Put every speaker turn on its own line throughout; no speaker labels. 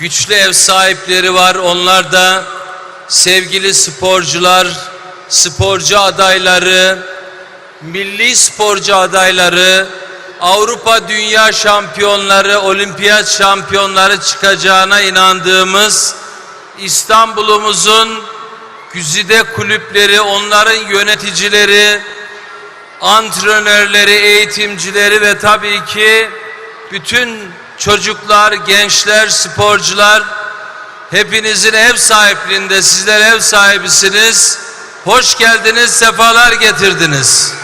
güçlü ev sahipleri var. Onlar da sevgili sporcular, sporcu adayları, milli sporcu adayları, Avrupa Dünya şampiyonları, olimpiyat şampiyonları çıkacağına inandığımız İstanbul'umuzun güzide kulüpleri, onların yöneticileri, antrenörleri, eğitimcileri ve tabii ki bütün çocuklar, gençler, sporcular hepinizin ev sahipliğinde sizler ev sahibisiniz. Hoş geldiniz, sefalar getirdiniz.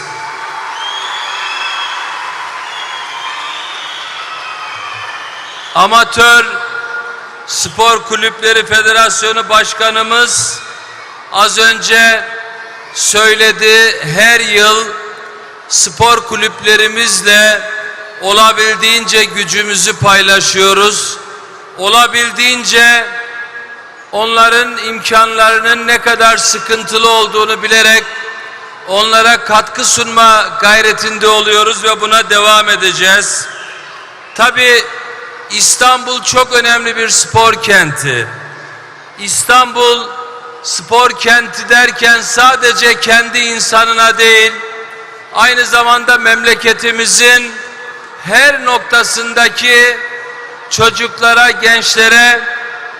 Amatör Spor Kulüpleri Federasyonu Başkanımız az önce söyledi. Her yıl spor kulüplerimizle olabildiğince gücümüzü paylaşıyoruz. Olabildiğince onların imkanlarının ne kadar sıkıntılı olduğunu bilerek onlara katkı sunma gayretinde oluyoruz ve buna devam edeceğiz. Tabii İstanbul çok önemli bir spor kenti. İstanbul spor kenti derken sadece kendi insanına değil, aynı zamanda memleketimizin her noktasındaki çocuklara, gençlere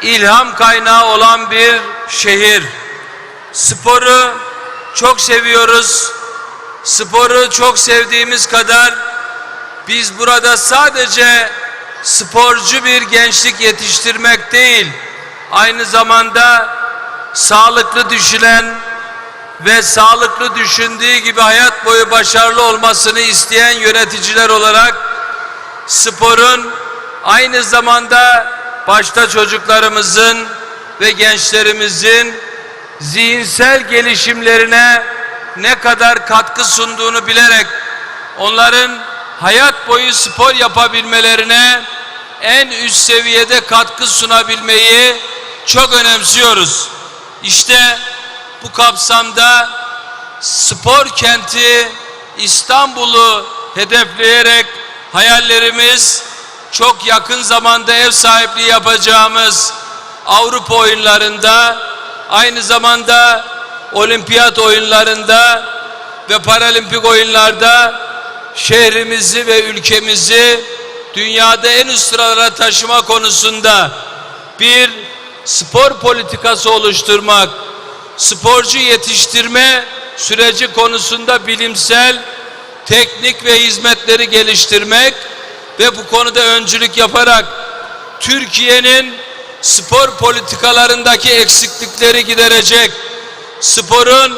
ilham kaynağı olan bir şehir. Sporu çok seviyoruz. Sporu çok sevdiğimiz kadar biz burada sadece sporcu bir gençlik yetiştirmek değil, aynı zamanda sağlıklı düşünen ve sağlıklı düşündüğü gibi hayat boyu başarılı olmasını isteyen yöneticiler olarak sporun aynı zamanda başta çocuklarımızın ve gençlerimizin zihinsel gelişimlerine ne kadar katkı sunduğunu bilerek onların hayat boyu spor yapabilmelerine en üst seviyede katkı sunabilmeyi çok önemsiyoruz. İşte bu kapsamda spor kenti İstanbul'u hedefleyerek hayallerimiz çok yakın zamanda ev sahipliği yapacağımız Avrupa oyunlarında aynı zamanda olimpiyat oyunlarında ve paralimpik oyunlarda şehrimizi ve ülkemizi dünyada en üst sıralara taşıma konusunda bir spor politikası oluşturmak, sporcu yetiştirme süreci konusunda bilimsel, teknik ve hizmetleri geliştirmek ve bu konuda öncülük yaparak Türkiye'nin spor politikalarındaki eksiklikleri giderecek, sporun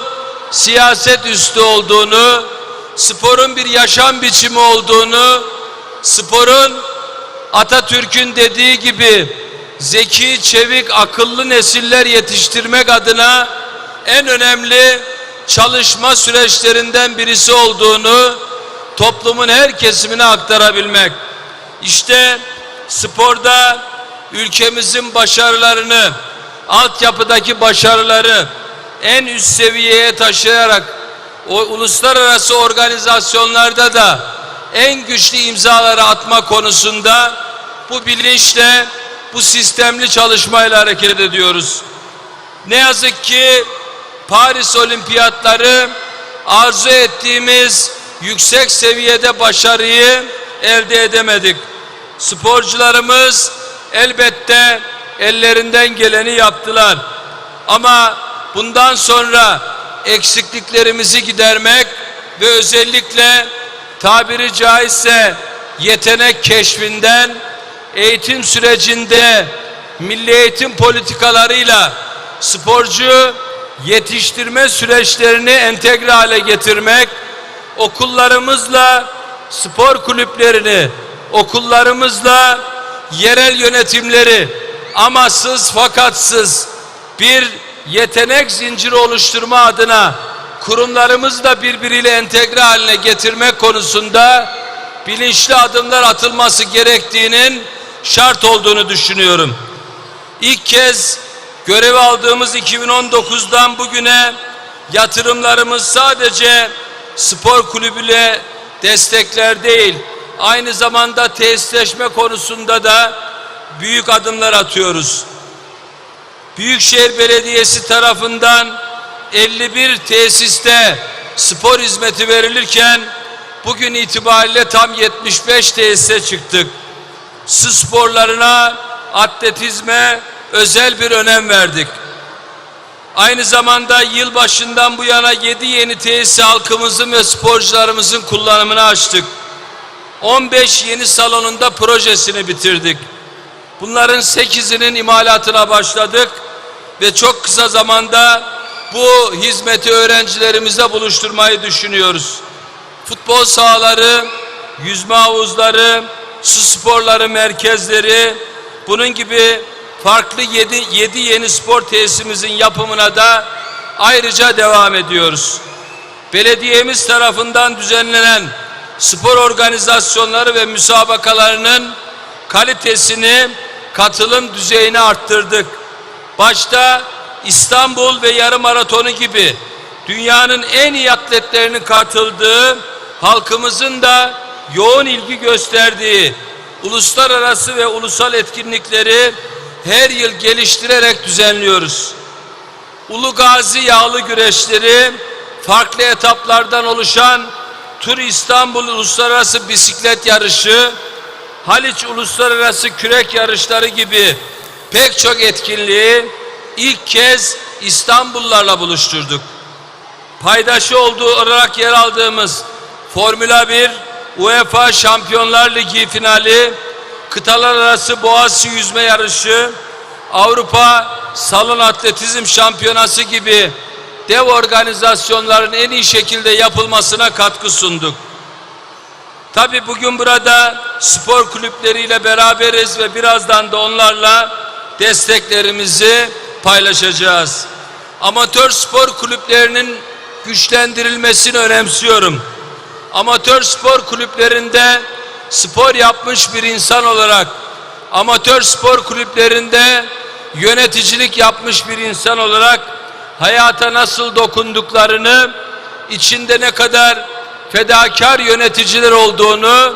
siyaset üstü olduğunu, sporun bir yaşam biçimi olduğunu, sporun Atatürk'ün dediği gibi zeki, çevik, akıllı nesiller yetiştirmek adına en önemli çalışma süreçlerinden birisi olduğunu toplumun her kesimine aktarabilmek. İşte sporda ülkemizin başarılarını, altyapıdaki başarıları en üst seviyeye taşıyarak o uluslararası organizasyonlarda da en güçlü imzaları atma konusunda bu bilinçle, bu sistemli çalışmayla hareket ediyoruz. Ne yazık ki Paris Olimpiyatları arzu ettiğimiz yüksek seviyede başarıyı elde edemedik. Sporcularımız elbette ellerinden geleni yaptılar. Ama bundan sonra eksikliklerimizi gidermek ve özellikle tabiri caizse yetenek keşfinden eğitim sürecinde milli eğitim politikalarıyla sporcu yetiştirme süreçlerini entegre hale getirmek, okullarımızla spor kulüplerini, okullarımızla yerel yönetimleri amasız fakatsız bir yetenek zinciri oluşturma adına kurumlarımızla birbiriyle entegre haline getirmek konusunda bilinçli adımlar atılması gerektiğinin şart olduğunu düşünüyorum. İlk kez görev aldığımız 2019'dan bugüne yatırımlarımız sadece spor kulübüyle destekler değil, aynı zamanda tesisleşme konusunda da büyük adımlar atıyoruz. Büyükşehir Belediyesi tarafından 51 tesiste spor hizmeti verilirken bugün itibariyle tam 75 tesise çıktık. Sporlarına, atletizme özel bir önem verdik. Aynı zamanda yıl başından bu yana 7 yeni tesis halkımızın ve sporcularımızın kullanımına açtık. 15 yeni salonunda projesini bitirdik. Bunların 8'inin imalatına başladık ve çok kısa zamanda bu hizmeti öğrencilerimize buluşturmayı düşünüyoruz. Futbol sahaları, yüzme havuzları, su sporları merkezleri, bunun gibi farklı 7, 7 yeni spor tesisimizin yapımına da ayrıca devam ediyoruz. Belediyemiz tarafından düzenlenen spor organizasyonları ve müsabakalarının kalitesini, katılım düzeyini arttırdık. Başta İstanbul ve yarım maratonu gibi dünyanın en iyi atletlerinin katıldığı, halkımızın da yoğun ilgi gösterdiği uluslararası ve ulusal etkinlikleri her yıl geliştirerek düzenliyoruz. Ulu Gazi yağlı güreşleri farklı etaplardan oluşan Tur İstanbul Uluslararası Bisiklet Yarışı, Haliç Uluslararası Kürek Yarışları gibi pek çok etkinliği ilk kez İstanbullularla buluşturduk. Paydaşı olduğu olarak yer aldığımız Formula 1, UEFA Şampiyonlar Ligi finali, kıtalar arası Boğaziçi yüzme yarışı, Avrupa Salon Atletizm Şampiyonası gibi dev organizasyonların en iyi şekilde yapılmasına katkı sunduk. Tabi bugün burada spor kulüpleriyle beraberiz ve birazdan da onlarla desteklerimizi paylaşacağız. Amatör spor kulüplerinin güçlendirilmesini önemsiyorum. Amatör spor kulüplerinde spor yapmış bir insan olarak amatör spor kulüplerinde yöneticilik yapmış bir insan olarak hayata nasıl dokunduklarını, içinde ne kadar fedakar yöneticiler olduğunu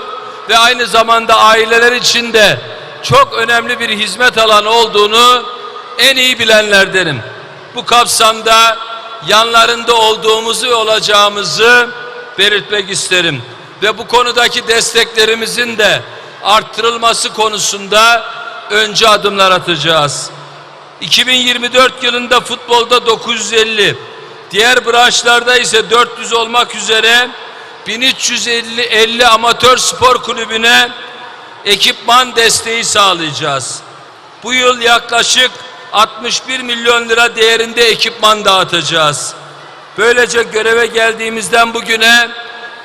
ve aynı zamanda aileler içinde çok önemli bir hizmet alanı olduğunu en iyi bilenlerdenim. Bu kapsamda yanlarında olduğumuzu ve olacağımızı belirtmek isterim. Ve bu konudaki desteklerimizin de arttırılması konusunda önce adımlar atacağız. 2024 yılında futbolda 950, diğer branşlarda ise 400 olmak üzere 1350 50 amatör spor kulübüne ekipman desteği sağlayacağız. Bu yıl yaklaşık 61 milyon lira değerinde ekipman dağıtacağız. Böylece göreve geldiğimizden bugüne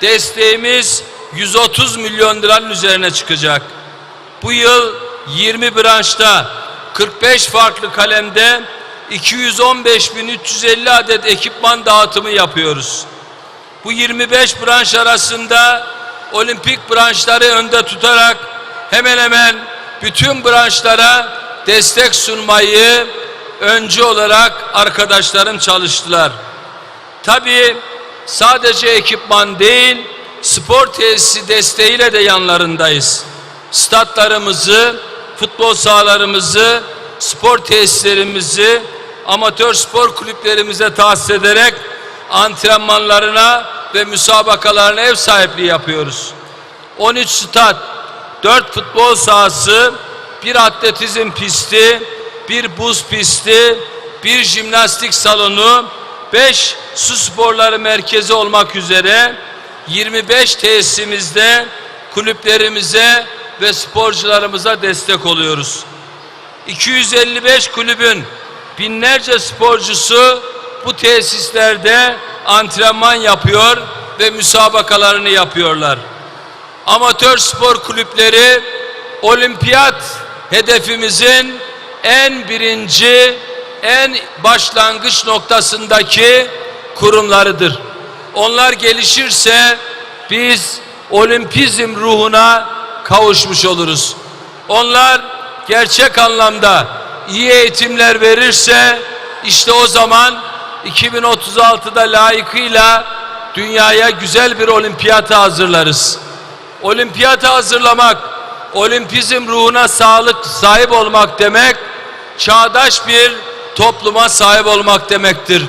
desteğimiz 130 milyon liranın üzerine çıkacak. Bu yıl 20 branşta 45 farklı kalemde 215.350 adet ekipman dağıtımı yapıyoruz. Bu 25 branş arasında olimpik branşları önde tutarak hemen hemen bütün branşlara destek sunmayı öncü olarak arkadaşlarım çalıştılar. Tabii sadece ekipman değil, spor tesisi desteğiyle de yanlarındayız. Statlarımızı, futbol sahalarımızı, spor tesislerimizi amatör spor kulüplerimize tahsis ederek antrenmanlarına ve müsabakalarına ev sahipliği yapıyoruz. 13 stat, 4 futbol sahası, bir atletizm pisti, bir buz pisti, bir jimnastik salonu, 5 su sporları merkezi olmak üzere 25 tesisimizde kulüplerimize ve sporcularımıza destek oluyoruz. 255 kulübün binlerce sporcusu bu tesislerde antrenman yapıyor ve müsabakalarını yapıyorlar. Amatör spor kulüpleri olimpiyat hedefimizin en birinci, en başlangıç noktasındaki kurumlarıdır. Onlar gelişirse biz olimpizm ruhuna kavuşmuş oluruz. Onlar gerçek anlamda iyi eğitimler verirse işte o zaman 2036'da layıkıyla dünyaya güzel bir olimpiyata hazırlarız. Olimpiyata hazırlamak olimpizm ruhuna sağlık sahip olmak demek, çağdaş bir topluma sahip olmak demektir.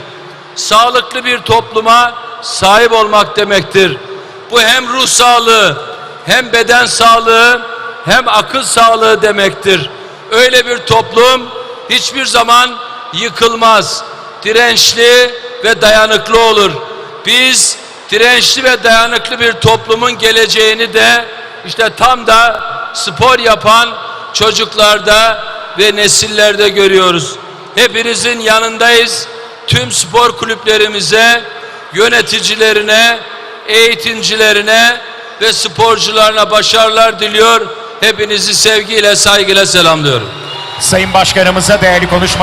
Sağlıklı bir topluma sahip olmak demektir. Bu hem ruh sağlığı, hem beden sağlığı, hem akıl sağlığı demektir. Öyle bir toplum hiçbir zaman yıkılmaz. Dirençli ve dayanıklı olur. Biz dirençli ve dayanıklı bir toplumun geleceğini de işte tam da spor yapan çocuklarda ve nesillerde görüyoruz. Hepinizin yanındayız. Tüm spor kulüplerimize, yöneticilerine, eğitimcilerine ve sporcularına başarılar diliyor. Hepinizi sevgiyle, saygıyla selamlıyorum.
Sayın Başkanımıza değerli konuşması